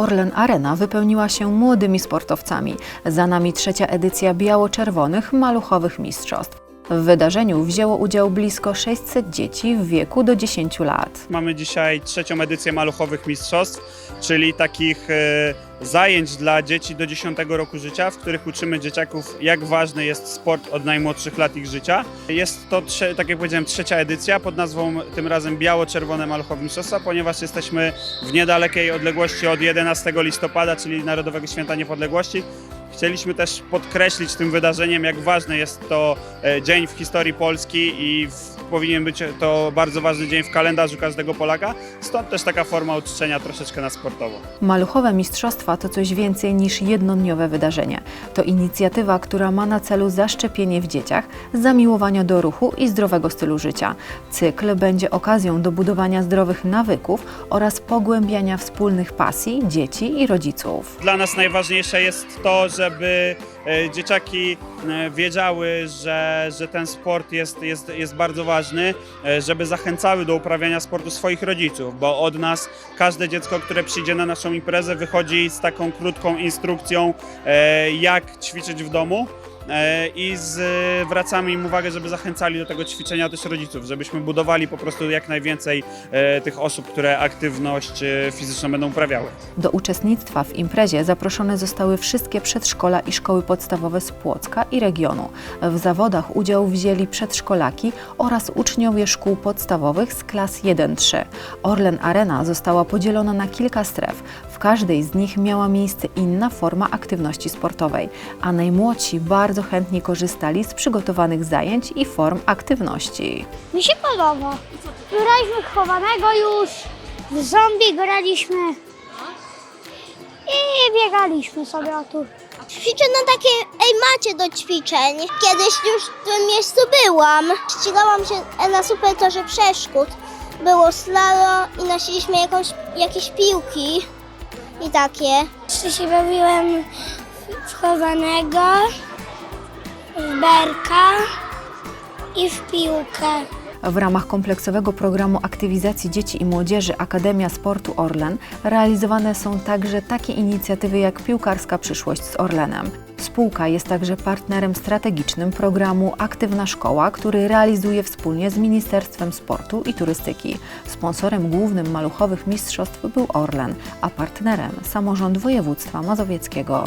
Orlen Arena wypełniła się młodymi sportowcami. Za nami trzecia edycja biało-czerwonych maluchowych mistrzostw. W wydarzeniu wzięło udział blisko 600 dzieci w wieku do 10 lat. Mamy dzisiaj trzecią edycję maluchowych mistrzostw, czyli takich e, zajęć dla dzieci do 10 roku życia, w których uczymy dzieciaków, jak ważny jest sport od najmłodszych lat ich życia. Jest to, tak jak powiedziałem, trzecia edycja pod nazwą tym razem Biało-Czerwone Maluchowe Mistrzostwa, ponieważ jesteśmy w niedalekiej odległości od 11 listopada, czyli Narodowego Święta Niepodległości. Chcieliśmy też podkreślić tym wydarzeniem, jak ważny jest to e, dzień w historii Polski i w, powinien być to bardzo ważny dzień w kalendarzu każdego Polaka. Stąd też taka forma uczczenia troszeczkę na sportowo. Maluchowe mistrzostwa to coś więcej niż jednodniowe wydarzenie. To inicjatywa, która ma na celu zaszczepienie w dzieciach zamiłowania do ruchu i zdrowego stylu życia. Cykl będzie okazją do budowania zdrowych nawyków oraz pogłębiania wspólnych pasji dzieci i rodziców. Dla nas najważniejsze jest to, żeby e, dzieciaki e, wiedziały, że, że ten sport jest, jest, jest bardzo ważny, e, żeby zachęcały do uprawiania sportu swoich rodziców, bo od nas każde dziecko, które przyjdzie na naszą imprezę, wychodzi z taką krótką instrukcją, jak ćwiczyć w domu. E, I zwracamy im uwagę, żeby zachęcali do tego ćwiczenia też rodziców, żebyśmy budowali po prostu jak najwięcej e, tych osób, które aktywność e, fizyczną będą uprawiały. Do uczestnictwa w imprezie zaproszone zostały wszystkie przedszkola i szkoły podstawowe z Płocka i regionu. W zawodach udział wzięli przedszkolaki oraz uczniowie szkół podstawowych z klas 1-3. Orlen Arena została podzielona na kilka stref. W każdej z nich miała miejsce inna forma aktywności sportowej, a najmłodsi bardzo chętnie korzystali z przygotowanych zajęć i form aktywności. Mi się podoba. Graliśmy chowanego już, w zombie graliśmy i biegaliśmy sobie o tu. Ćwiczę na takie ej macie do ćwiczeń. Kiedyś już w tym miejscu byłam. Ścigałam się na super torze przeszkód. Było slalo i nosiliśmy jakąś, jakieś piłki i takie. Jeszcze się bawiłem w chowanego, berka i w piłkę. W ramach kompleksowego programu aktywizacji dzieci i młodzieży Akademia Sportu Orlen realizowane są także takie inicjatywy jak Piłkarska Przyszłość z Orlenem. Spółka jest także partnerem strategicznym programu Aktywna Szkoła, który realizuje wspólnie z Ministerstwem Sportu i Turystyki. Sponsorem głównym maluchowych mistrzostw był Orlen, a partnerem samorząd województwa mazowieckiego.